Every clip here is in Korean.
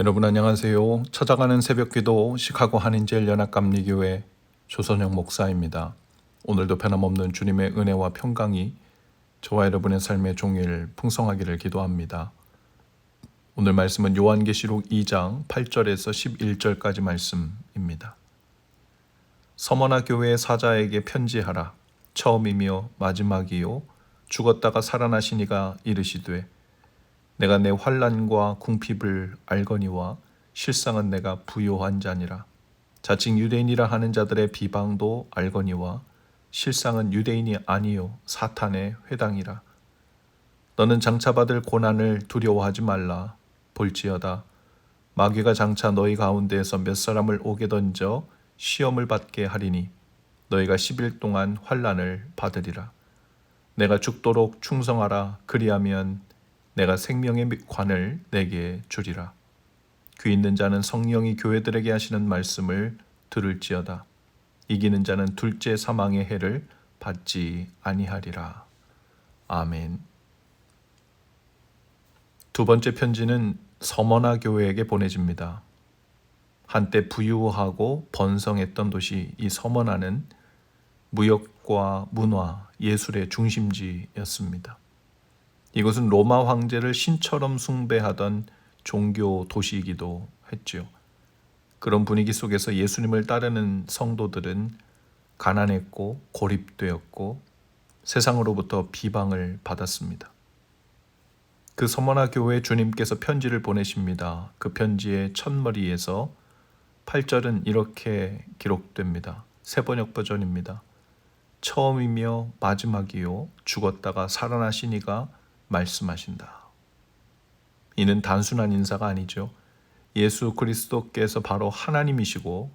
여러분 안녕하세요. 찾아가는 새벽기도 시카고 한인제일 연합감리교회 조선영 목사입니다. 오늘도 변함없는 주님의 은혜와 평강이 저와 여러분의 삶의 종일 풍성하기를 기도합니다. 오늘 말씀은 요한계시록 2장 8절에서 11절까지 말씀입니다. 서머나 교회의 사자에게 편지하라. 처음이며 마지막이요 죽었다가 살아나시니가 이르시되 내가 내 환란과 궁핍을 알거니와 실상은 내가 부요한 자니라. 자칭 유대인이라 하는 자들의 비방도 알거니와 실상은 유대인이 아니요 사탄의 회당이라. 너는 장차 받을 고난을 두려워하지 말라. 볼지어다 마귀가 장차 너희 가운데에서 몇 사람을 오게 던져 시험을 받게 하리니 너희가 10일 동안 환란을 받으리라. 내가 죽도록 충성하라. 그리하면 내가 생명의 관을 내게 주리라. 귀 있는 자는 성령이 교회들에게 하시는 말씀을 들을지어다. 이기는 자는 둘째 사망의 해를 받지 아니하리라. 아멘. 두 번째 편지는 서머나 교회에게 보내집니다. 한때 부유하고 번성했던 도시 이 서머나는 무역과 문화, 예술의 중심지였습니다. 이곳은 로마 황제를 신처럼 숭배하던 종교 도시이기도 했지요. 그런 분위기 속에서 예수님을 따르는 성도들은 가난했고 고립되었고 세상으로부터 비방을 받았습니다. 그 서머나 교회 주님께서 편지를 보내십니다. 그 편지의 첫머리에서 8절은 이렇게 기록됩니다. 세번역 버전입니다. 처음이며 마지막이요 죽었다가 살아나시니가 말씀하신다. 이는 단순한 인사가 아니죠. 예수 그리스도께서 바로 하나님이시고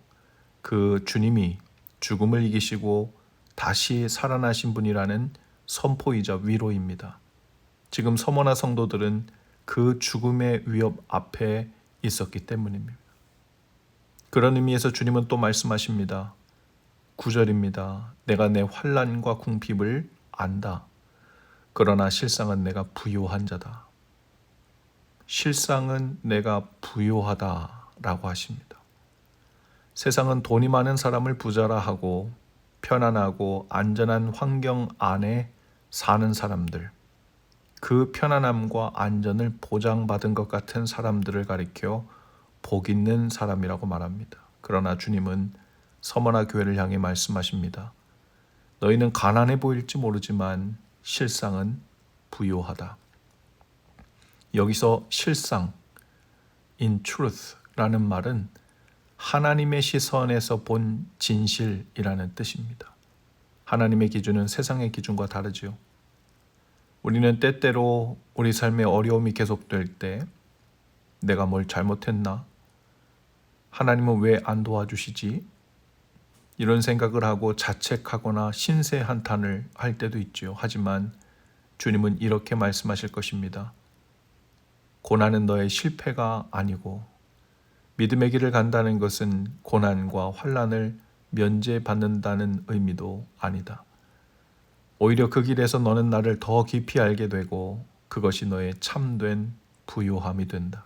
그 주님이 죽음을 이기시고 다시 살아나신 분이라는 선포이자 위로입니다. 지금 서머나 성도들은 그 죽음의 위협 앞에 있었기 때문입니다. 그런 의미에서 주님은 또 말씀하십니다. 9절입니다. 내가 내 환란과 궁핍을 안다. 그러나 실상은 내가 부요한 자다. 실상은 내가 부요하다라고 하십니다. 세상은 돈이 많은 사람을 부자라 하고 편안하고 안전한 환경 안에 사는 사람들, 그 편안함과 안전을 보장받은 것 같은 사람들을 가리켜 복 있는 사람이라고 말합니다. 그러나 주님은 서머나 교회를 향해 말씀하십니다. 너희는 가난해 보일지 모르지만 실상은 부요하다. 여기서 실상, in truth라는 말은 하나님의 시선에서 본 진실이라는 뜻입니다. 하나님의 기준은 세상의 기준과 다르지요. 우리는 때때로 우리 삶의 어려움이 계속될 때 내가 뭘 잘못했나? 하나님은 왜 안 도와주시지? 이런 생각을 하고 자책하거나 신세 한탄을 할 때도 있지요. 하지만 주님은 이렇게 말씀하실 것입니다. 고난은 너의 실패가 아니고 믿음의 길을 간다는 것은 고난과 환란을 면제받는다는 의미도 아니다. 오히려 그 길에서 너는 나를 더 깊이 알게 되고 그것이 너의 참된 부요함이 된다.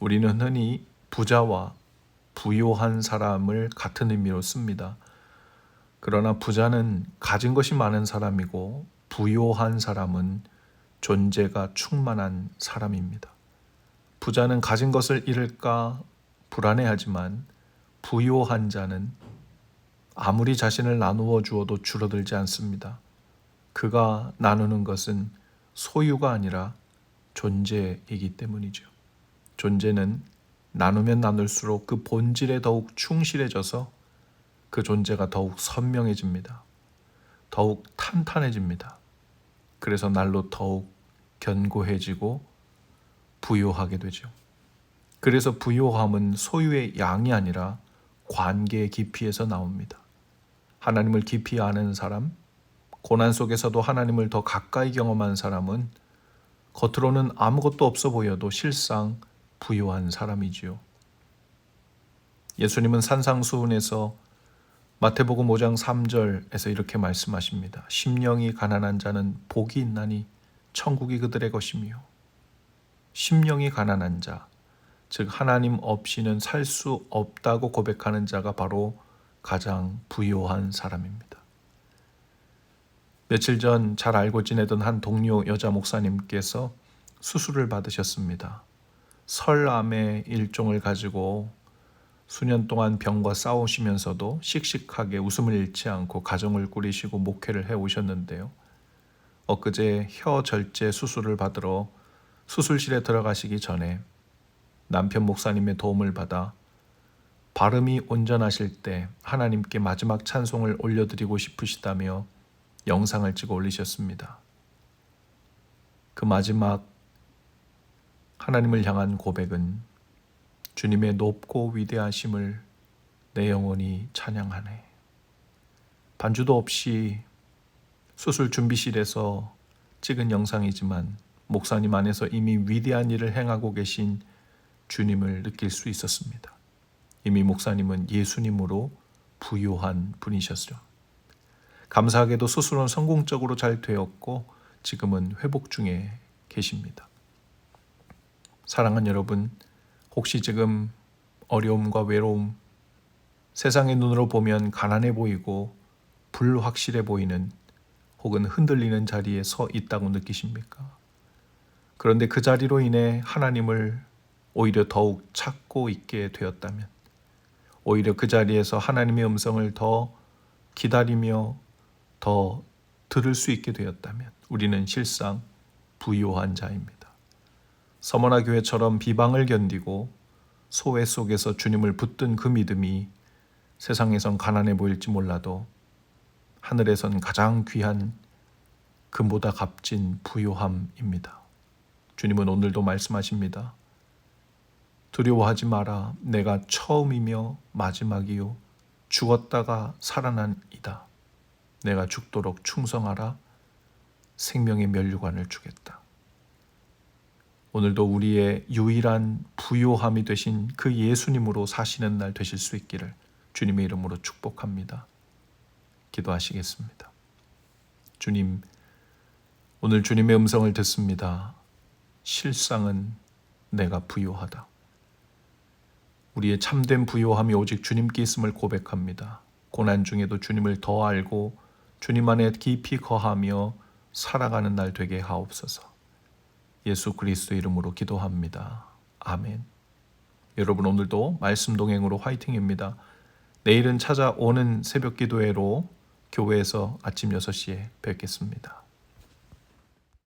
우리는 흔히 부자와 부요한 사람을 같은 의미로 씁니다. 그러나 부자는 가진 것이 많은 사람이고 부요한 사람은 존재가 충만한 사람입니다. 부자는 가진 것을 잃을까 불안해하지만 부요한 자는 아무리 자신을 나누어 주어도 줄어들지 않습니다. 그가 나누는 것은 소유가 아니라 존재이기 때문이죠. 존재는 나누면 나눌수록 그 본질에 더욱 충실해져서 그 존재가 더욱 선명해집니다. 더욱 탄탄해집니다. 그래서 날로 더욱 견고해지고 부요하게 되죠. 그래서 부요함은 소유의 양이 아니라 관계의 깊이에서 나옵니다. 하나님을 깊이 아는 사람, 고난 속에서도 하나님을 더 가까이 경험한 사람은 겉으로는 아무것도 없어 보여도 실상 부요한 사람이지요. 예수님은 산상수훈에서 마태복음 5장 3절에서 이렇게 말씀하십니다. 심령이 가난한 자는 복이 있나니 천국이 그들의 것이며 심령이 가난한 자, 즉 하나님 없이는 살 수 없다고 고백하는 자가 바로 가장 부요한 사람입니다. 며칠 전 잘 알고 지내던 한 동료 여자 목사님께서 수술을 받으셨습니다. 설암의 일종을 가지고 수년 동안 병과 싸우시면서도 씩씩하게 웃음을 잃지 않고 가정을 꾸리시고 목회를 해 오셨는데요. 엊그제 혀 절제 수술을 받으러 수술실에 들어가시기 전에 남편 목사님의 도움을 받아 발음이 온전하실 때 하나님께 마지막 찬송을 올려드리고 싶으시다며 영상을 찍어 올리셨습니다. 그 마지막 하나님을 향한 고백은 주님의 높고 위대하심을 내 영혼이 찬양하네. 반주도 없이 수술 준비실에서 찍은 영상이지만 목사님 안에서 이미 위대한 일을 행하고 계신 주님을 느낄 수 있었습니다. 이미 목사님은 예수님으로 부요한 분이셨죠. 감사하게도 수술은 성공적으로 잘 되었고 지금은 회복 중에 계십니다. 사랑하는 여러분, 혹시 지금 어려움과 외로움, 세상의 눈으로 보면 가난해 보이고 불확실해 보이는 혹은 흔들리는 자리에 서 있다고 느끼십니까? 그런데 그 자리로 인해 하나님을 오히려 더욱 찾고 있게 되었다면, 오히려 그 자리에서 하나님의 음성을 더 기다리며 더 들을 수 있게 되었다면, 우리는 실상 부요한 자입니다. 서머나 교회처럼 비방을 견디고 소외 속에서 주님을 붙든 그 믿음이 세상에선 가난해 보일지 몰라도 하늘에선 가장 귀한 금보다 값진 부요함입니다. 주님은 오늘도 말씀하십니다. 두려워하지 마라. 내가 처음이며 마지막이요. 죽었다가 살아난 이다. 내가 죽도록 충성하라. 생명의 면류관을 주겠다. 오늘도 우리의 유일한 부요함이 되신 그 예수님으로 사시는 날 되실 수 있기를 주님의 이름으로 축복합니다. 기도하시겠습니다. 주님, 오늘 주님의 음성을 듣습니다. 실상은 내가 부요하다. 우리의 참된 부요함이 오직 주님께 있음을 고백합니다. 고난 중에도 주님을 더 알고 주님 안에 깊이 거하며 살아가는 날 되게 하옵소서. 예수 그리스도 이름으로 기도합니다. 아멘. 여러분 오늘도 말씀 동행으로 화이팅입니다. 내일은 찾아오는 새벽 기도회로 교회에서 아침 6시에 뵙겠습니다.